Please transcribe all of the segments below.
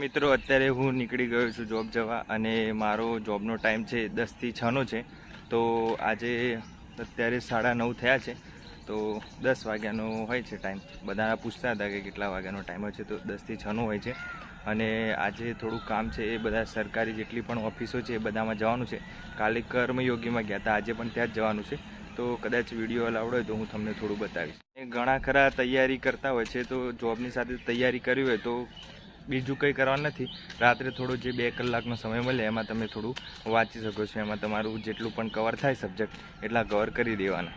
મિત્રો, અત્યારે હું નીકળી ગયો છું જોબ જવા અને મારો જોબનો ટાઈમ છે દસથી છનો છે તો આજે અત્યારે સાડા નવ થયા છે. તો દસ વાગ્યાનો હોય છે ટાઈમ બધા પૂછતા હતા કે કેટલા વાગ્યાનો ટાઈમ હોય છે. તો દસથી છનો હોય છે. અને આજે થોડું કામ છે એ બધા સરકારી જેટલી પણ ઓફિસો છે એ બધામાં જવાનું છે. કાલે કર્મયોગીમાં ગયા હતા. આજે પણ ત્યાં જ જવાનું છે. તો કદાચ વીડિયો અલાવડો હોય તો હું તમને થોડું બતાવીશ. ઘણા ખરા તૈયારી કરતા હોય છે. તો જોબની સાથે તૈયારી કરવી હોય તો બીજું કંઈ કરવાનું નથી. રાત્રે થોડો જે બે કલાકનો સમય મળે એમાં તમે થોડું વાંચી શકો છો. એમાં તમારું જેટલું પણ કવર થાય સબ્જેક્ટ એટલા કવર કરી દેવાના.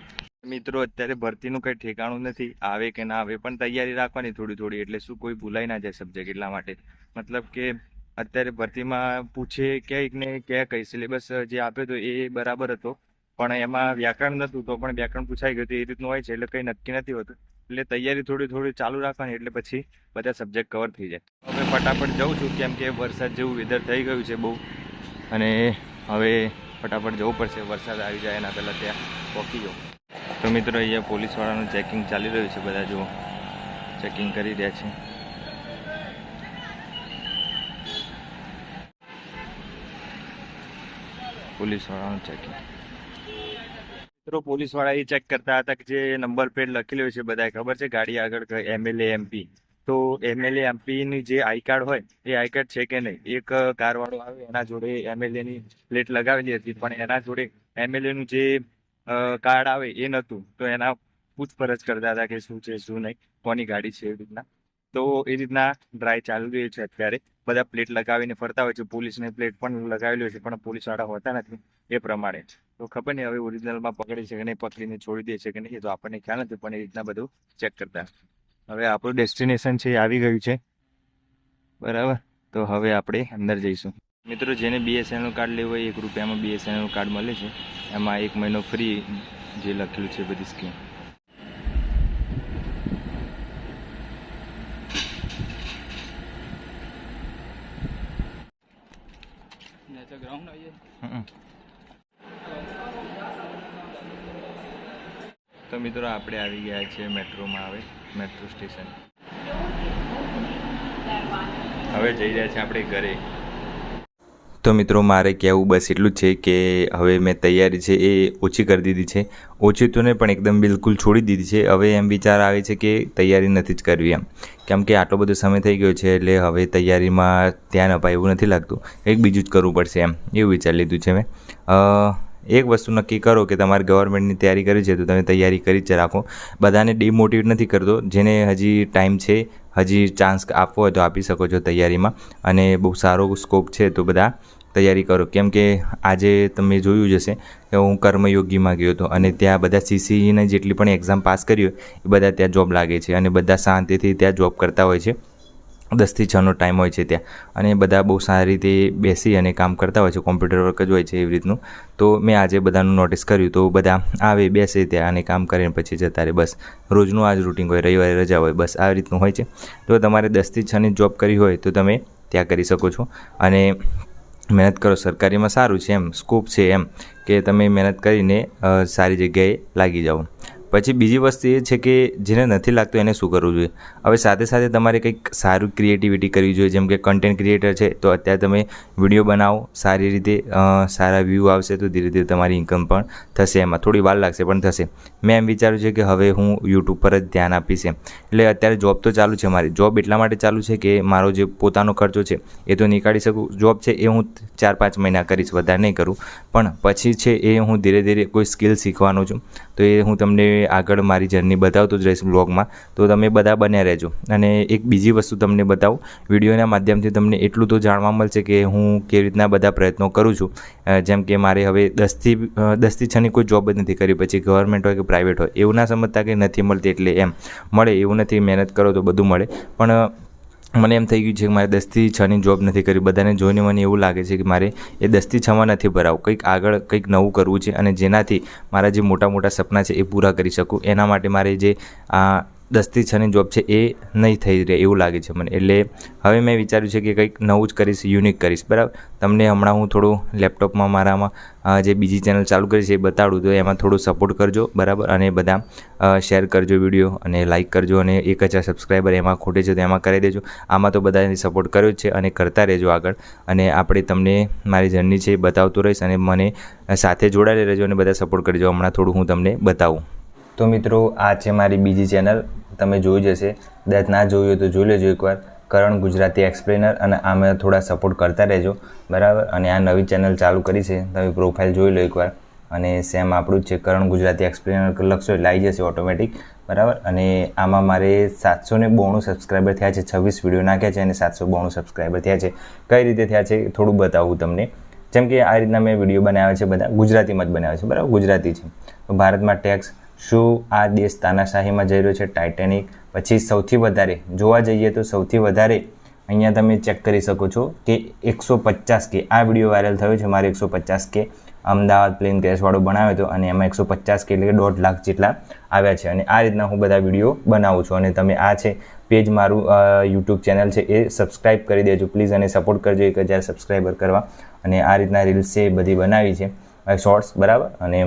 મિત્રો, અત્યારે ભરતીનું કંઈ ઠેકાણું નથી. આવે કે ના આવે પણ તૈયારી રાખવાની થોડી થોડી, એટલે શું કોઈ ભૂલાઈ ના જાય સબ્જેક્ટ એટલા માટે. મતલબ કે અત્યારે ભરતીમાં પૂછે ક્યાંક ને ક્યાં કઈ. સિલેબસ જે આપ્યો હતો એ બરાબર હતો. પણ એમાં વ્યાકરણ નહોતું તો પણ વ્યાકરણ પૂછાઈ ગયું હતું. એ રીતનું હોય છે, એટલે કંઈ નક્કી નથી હોતું. એટલે તૈયારી થોડી થોડી ચાલુ રાખવાની, એટલે પછી બધા સબ્જેક્ટ કવર થઈ જાય. હવે ફટાફટ જઉં છું, કેમ કે વરસાદ જેવું વેધર થઈ ગયું છે બહુ. અને હવે ફટાફટ જવું પડશે, વરસાદ આવી જાય એના પહેલાં ત્યાં પહોંચી જવું તો મિત્રો, અહીંયા પોલીસવાળાનું ચેકિંગ ચાલી રહ્યું છે, બધા જુઓ. ચેકિંગ કરી રહ્યા છે. પોલીસવાળાનું ચેકિંગ મિત્રો પોલીસવાળા એ ચેક કરતા હતા કે જે નંબર પ્લેટ લખેલો છે બધા ખબર છે? ગાડી આગળ એમએલએ એમપી તો એમએલએ એમપીની જે આઈ કાર્ડ હોય, એ આઈ કાર્ડ છે કે નહીં? એક કારવાળો આવે, એના જોડે એમએલએની પ્લેટ લગાવેલી હતી, પણ એના જોડે એમએલએનું જે કાર્ડ આવે એ નહોતું. તો એના પૂછપરછ કરતા હતા કે શું છે, શું નહીં? કોની ગાડી છે એવી રીતના? તો એ રીતના ડ્રાઈવ ચાલુ રહ્યો છે અત્યારે. બધા પ્લેટ લગાવીને ફરતા હોય છે. પોલીસને પ્લેટ પણ લગાવેલી હોય છે, પણ પોલીસવાળા હોતા નથી એ પ્રમાણે. તો ખબર નહીં હવે ઓરિજિનલમાં પકડી છે કે નહીં, પકડીને છોડી દે છે કે નહીં તો આપણને ખ્યાલ નથી, પણ એ રીતના બધું ચેક કરતા. હવે આપણું ડેસ્ટિનેશન છે એ આવી ગયું છે. બરાબર? તો હવે આપણે અંદર જઈશું. મિત્રો, જેને બીએસએનએલ કાર્ડ લેવું હોય, એક રૂપિયામાં બીએસએનએલ કાર્ડ મળે છે. એમાં એક મહિનો ફ્રી જે લખેલું છે બધી સ્કીમ તો મિત્રો આપણે આવી ગયા છીએ મેટ્રોમાં આવે મેટ્રો સ્ટેશન. હવે જઈ રહ્યા છીએ આપણે ઘરે. તો મિત્રો, મારે કહેવું બસ એટલું જ છે કે હવે મેં તૈયારી છે એ ઓછી કરી દીધી છે. ઓછી તો નહીં, પણ એકદમ બિલકુલ છોડી દીધી છે. હવે એમ વિચાર આવે છે કે તૈયારી નથી જ કરવી એમ. કેમ કે આટલો બધો સમય થઈ ગયો છે, એટલે હવે તૈયારીમાં ધ્યાન અપાય એવું નથી લાગતું. એક બીજું જ કરવું પડશે એમ. એવું વિચાર લીધું છે મેં. એક વસ્તુ નક્કી કરો કે તમારે ગવર્મેન્ટની તૈયારી કરી છે, તો તમે તૈયારી કરી જ રાખો. બધાને ડિમોટિવેટ નથી કરતો. જેને હજી ટાઈમ છે, હજી ચાન્સ આપવો હોય તો આપી શકો છો તૈયારીમાં. અને બહુ સારો સ્કોપ છે, તો બધા તૈયારી કરો. કેમ કે આજે તમે જોયું જ હશે કે હું કર્મયોગીમાં ગયો હતો અને ત્યાં બધા સીસીઈને જેટલી પણ એક્ઝામ પાસ કરી હોય, એ બધા ત્યાં જોબ લાગે છે અને બધા શાંતિથી ત્યાં જોબ કરતા હોય છે. દસથી છનો ટાઈમ હોય છે ત્યાં. અને બધા બહુ સારી રીતે બેસી અને કામ કરતા હોય છે, કોમ્પ્યુટર વર્ક જ હોય છે એવી રીતનું. તો મેં આજે બધાનું નોટિસ કર્યું, તો બધા આવે, બેસે ત્યાં અને કામ કરીને પછી જતા રહે. બસ, રોજનું આ જ રૂટિન હોય, રવિવારે રજા હોય, બસ આવી રીતનું હોય છે. તો તમારે દસથી છની જોબ કરી હોય, તો તમે ત્યાં કરી શકો છો. અને મહેનત કરો, સરકારીમાં સારું છે એમ, સ્કોપ છે એમ, કે તમે મહેનત કરીને સારી જગ્યાએ લાગી જાઓ. પછી બીજી વસ્તુ એ છે કે જેને નથી લાગતું એને શું કરવું જોઈએ? હવે સાથે સાથે તમારે કંઈક સારું ક્રિએટિવિટી કરવી જોઈએ, જેમ કે કન્ટેન્ટ ક્રિએટર છે, તો અત્યારે તમે વીડિયો બનાવો, સારી રીતે સારા વ્યૂ આવશે તો ધીરે ધીરે તમારી ઇન્કમ પણ થશે એમાં. થોડી વાર લાગશે પણ થશે. મેં એમ વિચાર્યું છે કે હવે હું યુટ્યુબ પર જ ધ્યાન આપીશ એમ. એટલે અત્યારે જોબ તો ચાલુ છે મારી. જોબ એટલા માટે ચાલુ છે કે મારો જે પોતાનો ખર્ચો છે એ તો નીકાળી શકું. જોબ છે એ હું ચાર પાંચ મહિના કરીશ, વધારે નહીં કરું. પણ પછી છે એ હું ધીરે ધીરે કોઈ સ્કિલ શીખવાનો છું. તો એ હું તમને આગળ મારી જર્ની બતાવતો જ રહીશ બ્લોગમાં તો તમે બધા બન્યા રહેજો. અને એક બીજી વસ્તુ તમને બતાવું. વિડીયોના માધ્યમથી તમને એટલું તો જાણવા મળશે કે હું કેવી રીતના બધા પ્રયત્નો કરું છું. જેમ કે મારે હવે દસથી દસથી છની કોઈ જોબ જ નથી કરી પછી ગવર્મેન્ટ હોય કે પ્રાઇવેટ હોય, એવું ના સમજતા કે નથી મળતી એટલે એમ. મળે એવું નથી, મહેનત કરો તો બધું મળે. પણ મને એમ થઈ ગયું છે કે મારે દસથી છની જોબ નથી કરી બધાને જોઈને મને એવું લાગે છે કે મારે એ દસથી છમાં નથી ભરાવું. કંઈક આગળ કંઈક નવું કરવું છે અને જેનાથી મારા જે મોટા મોટા સપના છે એ પૂરા કરી શકું. એના માટે મારે જે આ દસથી છની જોબ છે એ નહીં થઈ રહે એવું લાગે છે મને. એટલે હવે મેં વિચાર્યું છે કે કંઈક નવું જ કરીશ યુનિક કરીશ. બરાબર? તમને હમણાં હું થોડું લેપટોપમાં મારામાં જે બીજી ચેનલ ચાલુ કરી છે એ બતાડું, તો એમાં થોડું સપોર્ટ કરજો. બરાબર? અને બધા શેર કરજો વીડિયો અને લાઇક કરજો અને એક હજાર સબસ્ક્રાઈબર એમાં ખોટે છે તો એમાં કરી દેજો. આમાં તો બધાને સપોર્ટ કર્યો છે અને કરતા રહેજો આગળ. અને આપણે તમને મારી જર્ની છે એ બતાવતો રહીશ અને મને સાથે જોડાયેલા રહેજો અને બધા સપોર્ટ કરજો. હમણાં થોડું હું તમને બતાવું. તો મિત્રો, આ છે મારી બીજી ચેનલ. તમે જોઈ જશે કદાચ ના જોયું હોય તો જોઈ લેજો એકવાર. કરણ ગુજરાતી એક્સપ્લેનર અને આમાં થોડા સપોર્ટ કરતા રહેજો. બરાબર? અને આ નવી ચેનલ ચાલુ કરી છે. તમે પ્રોફાઇલ જોઈ લો એકવાર. અને સેમ આપણું જ છે. કરણ ગુજરાતી એક્સપ્લેનર લખશો એટલે આવી જશે ઓટોમેટિક બરાબર? અને આમાં મારે સાતસો ને બોણું સબસ્ક્રાઈબર થયા છે. છવ્વીસ વીડિયો નાખ્યા છે અને સાતસો બોણું સબસ્ક્રાઈબર થયા છે. કઈ રીતે થયા છે થોડું બતાવું તમને. જેમ કે આ રીતના મેં વીડિયો બનાવ્યા છે બધા. ગુજરાતીમાં જ બનાવ્યા છે. બરાબર? ગુજરાતી છે. ભારતમાં ટેક્સ શું આ દેશ તાનાશાહીમાં જઈ રહ્યો છે? ટાઇટેનિક પછી સૌથી વધારે, જોવા જઈએ તો સૌથી વધારે અહીંયા તમે ચેક કરી શકો છો કે એકસો પચાસ કે, આ વીડિયો વાયરલ થયો છે, મારે એકસો પચાસ કે અમદાવાદ પ્લેન ક્રેશવાળો બનાવ્યો હતો અને એમાં એકસો પચાસ કે એટલે કે દોઢ લાખ જેટલા આવ્યા છે. અને આ રીતના હું બધા વીડિયો બનાવું છું. અને તમે આ છે પેજ મારું યુટ્યુબ ચેનલ છે એ સબસ્ક્રાઈબ કરી દેજો પ્લીઝ અને સપોર્ટ કરજો એક હજાર સબસ્ક્રાઈબર કરવા. અને આ રીતના રીલ્સ છે બધી બનાવી છે. શોર્ટ્સ બરાબર? અને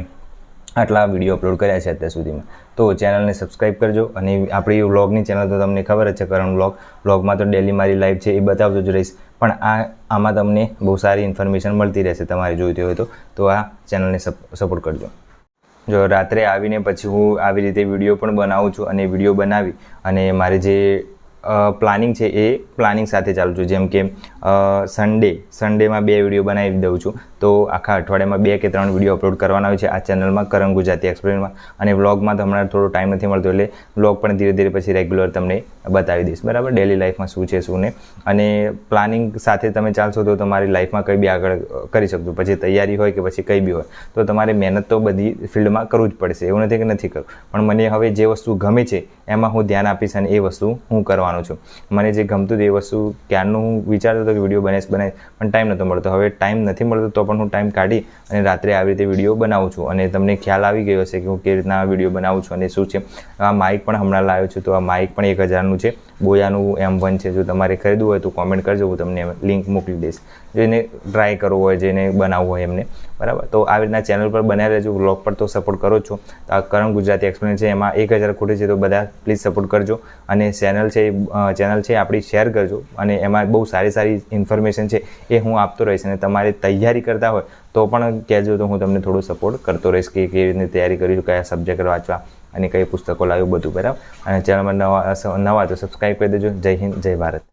આટલા વીડિયો અપલોડ કર્યા છે અત્યાર સુધીમાં. તો ચેનલને સબસ્ક્રાઈબ કરજો અને આપણી વ્લોગની ચેનલ તો તમને ખબર જ છે કરણ વ્લોગ વ્લોગમાં તો ડેલી મારી લાઈફ છે એ બતાવતો જ રહીશ. પણ આ, આમાં તમને બહુ સારી ઇન્ફોર્મેશન મળતી રહેશે તમારે જોઈતી હોય તો. તો આ ચેનલને સપોર્ટ કરજો. જો રાત્રે આવીને પછી હું આવી રીતે વીડિયો પણ બનાવું છું અને વીડિયો બનાવી અને મારે જે પ્લાનિંગ છે એ પ્લાનિંગ સાથે ચાલુ છું. જેમ કે સન્ડે સન્ડેમાં બે વીડિયો બનાવી દઉં છું. તો આખા અઠવાડિયામાં બે કે ત્રણ વીડિયો અપલોડ કરવાના હોય છે આ ચેનલમાં કરંગ ગુજરાતી એક્સપ્લેનમાં અને વ્લોગમાં તો હમણાં થોડો ટાઈમ નથી મળતો એટલે વ્લોગ પણ ધીરે ધીરે પછી રેગ્યુલર તમને બતાવી દઈશ. બરાબર? ડેલી લાઈફમાં શું છે, શું નહીં? અને પ્લાનિંગ સાથે તમે ચાલશો તો તમારી લાઈફમાં કંઈ બી આગળ કરી શકશો. પછી તૈયારી હોય કે પછી કંઈ બી હોય, તો તમારે મહેનત તો બધી ફિલ્ડમાં કરવું જ પડશે. એવું નથી કે નથી કરવું. પણ મને હવે જે વસ્તુ ગમે છે, એમાં હું ધ્યાન આપીશ અને એ વસ્તુ હું કરવાનો છું. મને જે ગમતું હતું વસ્તુ ક્યારનું હું વિચારતો હતો કે વીડિયો બનાવીશ બનાવીશ પણ ટાઈમ નહોતો મળતો. હવે ટાઈમ નથી મળતો તો પણ હું ટાઈમ કાઢી અને રાત્રે આવી રીતે વીડિયો બનાવું છું. અને તમને ખ્યાલ આવી ગયો હશે કે હું કેવી રીતના વીડિયો બનાવું છું અને શું છે. આ માઇક પણ હમણાં લાવ્યો છું. તો આ માઇક પણ એક હજારનું છે. બોયાનું એમ વન છે, જો તમારે ખરીદવું હોય તો કોમેન્ટ કરજો, હું તમને લિંક મોકલી દઈશ. જેને ટ્રાય કરવો હોય, જેને બનાવવું હોય એમને. બરાબર? તો આવી રીતના ચેનલ પર બનાવી રહેજો વ્લોગ પર તો સપોર્ટ કરો છો. તો આ કરણ ગુજરાતી એક્સપ્લેન છે, એમાં એક હજાર ખોટી છે, તો બધા પ્લીઝ સપોર્ટ કરજો. અને ચેનલ છે ચેનલ છે, આપણી શેર કરજો. અને એમાં બહુ સારી સારી ઇન્ફોર્મેશન છે, એ હું આપતો રહીશ. અને તમારે તૈયારી કરતા હોય, તો પણ કહેજો તો હું તમને થોડો સપોર્ટ કરતો રહીશ, કે કેવી રીતે તૈયારી કરી, કયા સબ્જેક્ટ વાંચવા. અને કઈ પુસ્તકો લાવ્યું બધું, બરાબર? અને ચેનલમાં નવા નવા તો સબસ્ક્રાઈબ કરી દેજો. જય હિન્દ, જય ભારત.